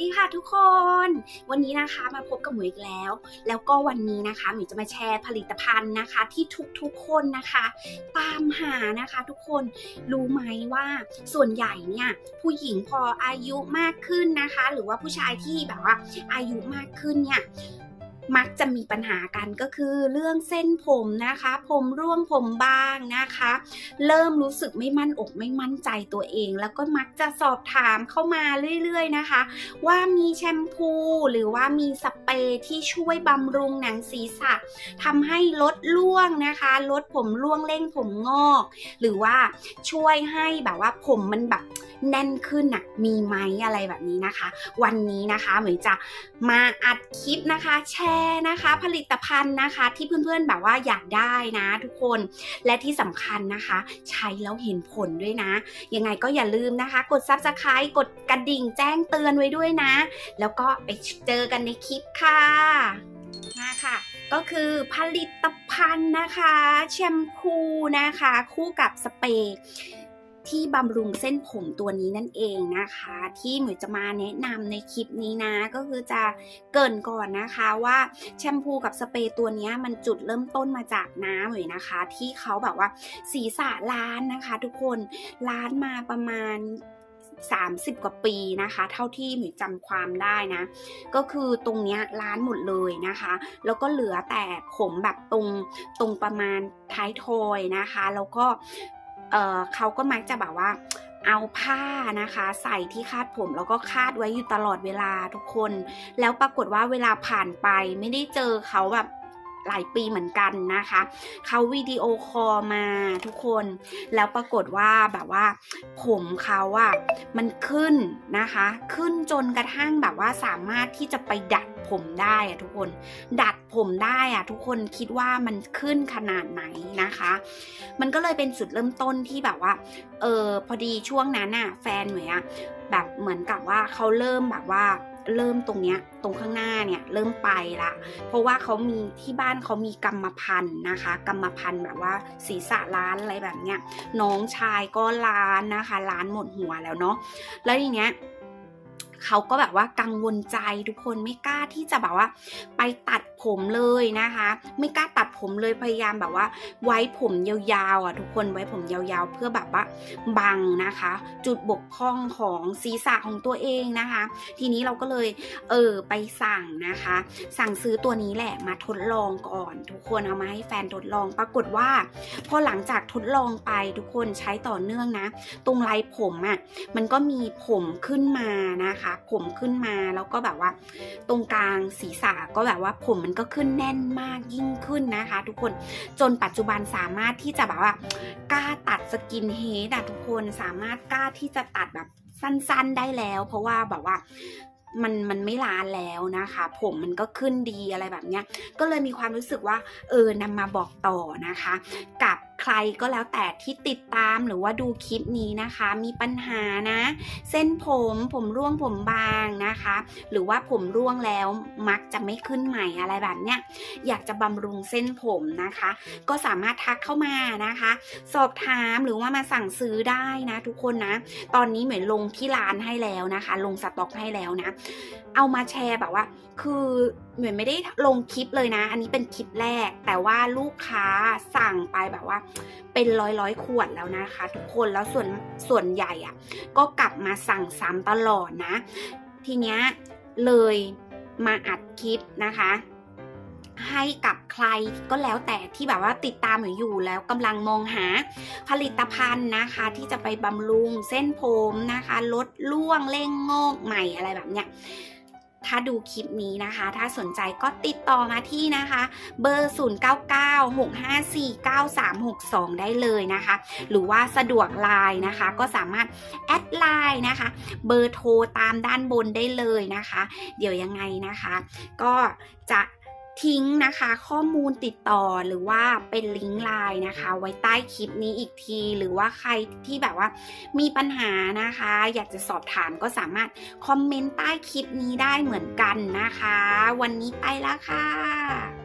ดีค่ะทุกคน วันนี้นะคะมาพบกับหมวยอีกแล้ว แล้วก็วันนี้นะคะหมวยจะมาแชร์ผลิตภัณฑ์นะคะ ที่ทุกๆคนนะคะ ตามหานะคะ ทุกคนรู้ไหมว่าส่วนใหญ่เนี่ยผู้หญิงพออายุมากขึ้นนะคะ หรือว่าผู้ชายที่แบบว่าอายุมากขึ้นเนี่ย มักจะมีปัญหากันก็คือเรื่องเส้นผมนะคะ ผมร่วงผมบางนะคะ เริ่มรู้สึกไม่มั่นอกไม่มั่นใจตัวเอง แล้วก็มักจะสอบถามเข้ามาเรื่อยๆนะคะ ว่ามีแชมพูหรือว่ามีสเปรย์ที่ช่วยบำรุงหนังศีรษะทำให้ลดร่วงนะคะ ลดผมร่วงเร่งผมงอก หรือว่าช่วยให้แบบว่าผมมันแบบ แน่นขึ้นน่ะมีไหมอะไรแบบนี้นะคะ วันนี้นะคะเหมือนจะมาอัดคลิปนะคะ แชร์นะคะ ผลิตภัณฑ์นะคะ ที่เพื่อนๆแบบว่าอยากได้นะ ทุกคนและที่สำคัญนะคะ ใช้แล้วเห็นผลด้วยนะ ยังไงก็อย่าลืมนะคะ กด subscribe กดกระดิ่งแจ้งเตือนไว้ด้วยนะ แล้วก็ไปเจอกันในคลิปค่ะมาค่ะก็คือผลิตภัณฑ์นะคะ แชมพูนะคะ คู่กับสเปรย์ ที่บำรุงเส้นผมตัวนี้นั่นเองนะคะ ที่หมวยจะมาแนะนำในคลิปนี้นะ ก็คือจะเกรินก่อนนะคะว่าแชมพูกับสเปรย์ตัวนี้มันจุดเริ่มต้นมาจากน้าหมวยนะคะ ที่เขาแบบว่าศีรษะล้านนะคะ ทุกคนล้านมาประมาณ30 กว่าปีนะคะ เท่าที่หนูจำความได้นะ ก็คือตรงเนี้ยล้านหมดเลยนะคะ แล้วก็เหลือแต่ผมแบบตรงตรงประมาณท้ายทอยนะคะ แล้วก็ เเขาก็มักจะแบบว่า เอาผ้านะคะ ใส่ที่คาดผมแล้วก็คาดไว้อยู่ตลอดเวลาทุกคน แล้วปรากฏว่าเวลาผ่านไปไม่ได้เจอเขาแบบ หลายปีเหมือนกันนะคะ เขาวิดีโอคอลมาทุกคน แล้วปรากฏว่าแบบว่า ผมเขาอะมันขึ้นนะคะ ขึ้นจนกระทั่งแบบว่าสามารถที่จะไปดัดผมได้อะทุกคน ดัดผมได้อะทุกคนคิดว่ามันขึ้นขนาดไหนนะคะ มันก็เลยเป็นจุดเริ่มต้นที่แบบว่า เออพอดีช่วงนั้นน่ะแฟนหนูอะแบบเหมือนกับว่าเขาเริ่มแบบว่า เริ่มตรงเนี้ยตรงข้างหน้าเนี่ยเริ่มไปละเพราะว่าเขามีที่บ้านเขามีกรรมพันธุ์นะคะ กรรมพันธุ์แบบว่าศีรษะล้านอะไรแบบเนี้ยน้องชายก็ล้านนะคะ ล้านหมดหัวแล้วเนาะแล้วทีเนี้ยเขาก็แบบว่ากังวลใจทุกคนไม่กล้าที่จะแบบว่า ไปตัด ผมเลยนะคะ ไม่กล้าตัดผมเลยพยายามแบบว่า ไว้ผมยาวๆอะทุกคนไว้ผมยาวๆ เพื่อแบบว่าบังนะคะ จุดบกพร่องของศีรษะของตัวเองนะคะ ทีนี้เราก็เลยเออไปสั่งนะคะ สั่งซื้อตัวนี้แหละมาทดลองก่อน ทุกคนเอามาให้แฟนทดลองปรากฏว่า พอหลังจากทดลองไปทุกคนใช้ต่อเนื่องนะ ตรงไรผมอะ่ะมันก็มีผมขึ้นมานะคะ ผมขึ้นมาแล้วก็แบบว่า ตรงกลางศีรษะก็แบบว่าผมมันก็ขึ้นแน่นมากยิ่งขึ้นนะคะ ทุกคนจนปัจจุบันสามารถที่จะแบบว่ากล้าตัดสกินเฮดอะทุกคนสามารถกล้าที่จะตัดแบบสั้นๆได้แล้ว เพราะว่าแบบว่ามันมันไม่ล้านแล้วนะคะ ผมมันก็ขึ้นดีอะไรแบบเนี้ย ก็เลยมีความรู้สึกว่าเออนำมาบอกต่อนะคะ กับ ใครก็แล้วแต่ที่ติดตามหรือว่าดูคลิปนี้นะคะ มีปัญหานะ เส้นผมผมร่วงผมบางนะคะ หรือว่าผมร่วงแล้วมักจะไม่ขึ้นใหม่อะไรแบบเนี้ยอยากจะบำรุงเส้นผมนะคะ ก็สามารถทักเข้ามานะคะ สอบถามหรือว่ามาสั่งซื้อได้นะทุกคนนะ ตอนนี้เหมือนลงที่ร้านให้แล้วนะคะ ลงสต็อกให้แล้วนะเอามาแชร์แบบว่า คือเหมือนไม่ได้ลงคลิปเลยนะ อันนี้เป็นคลิปแรก แต่ว่าลูกค้าสั่งไปแบบว่า เป็นร้อยร้อยขวดแล้วนะคะ ทุกคนแล้วส่วนส่วนใหญ่อะก็กลับมาสั่งซ้ำตลอดนะ ทีเนี้ยเลยมาอัดคลิปนะคะให้กับใครก็แล้วแต่ที่แบบว่าติดตามหนูอยู่แล้วกำลังมองหาผลิตภัณฑ์นะคะ ที่จะไปบำรุงเส้นผมนะคะ ลดร่วงเร่งงอกใหม่อะไรแบบเนี้ย ถ้าดูคลิปนี้นะคะ ถ้าสนใจก็ติดต่อมาที่นะคะ เบอร์ 0996549362 ได้เลยนะคะ หรือว่าสะดวกไลน์นะคะ ก็สามารถแอดไลน์นะคะ เบอร์โทรตามด้านบนได้เลยนะคะ เดี๋ยวยังไงนะคะ ก็จะ ทิ้งนะคะข้อมูลติดต่อหรือว่าเป็นลิงก์ไลน์นะคะ ไว้ใต้คลิปนี้อีกที หรือว่าใครที่แบบว่ามีปัญหานะคะ อยากจะสอบถามก็สามารถคอมเมนต์ใต้คลิปนี้ได้เหมือนกันนะคะ วันนี้ไปแล้วค่ะ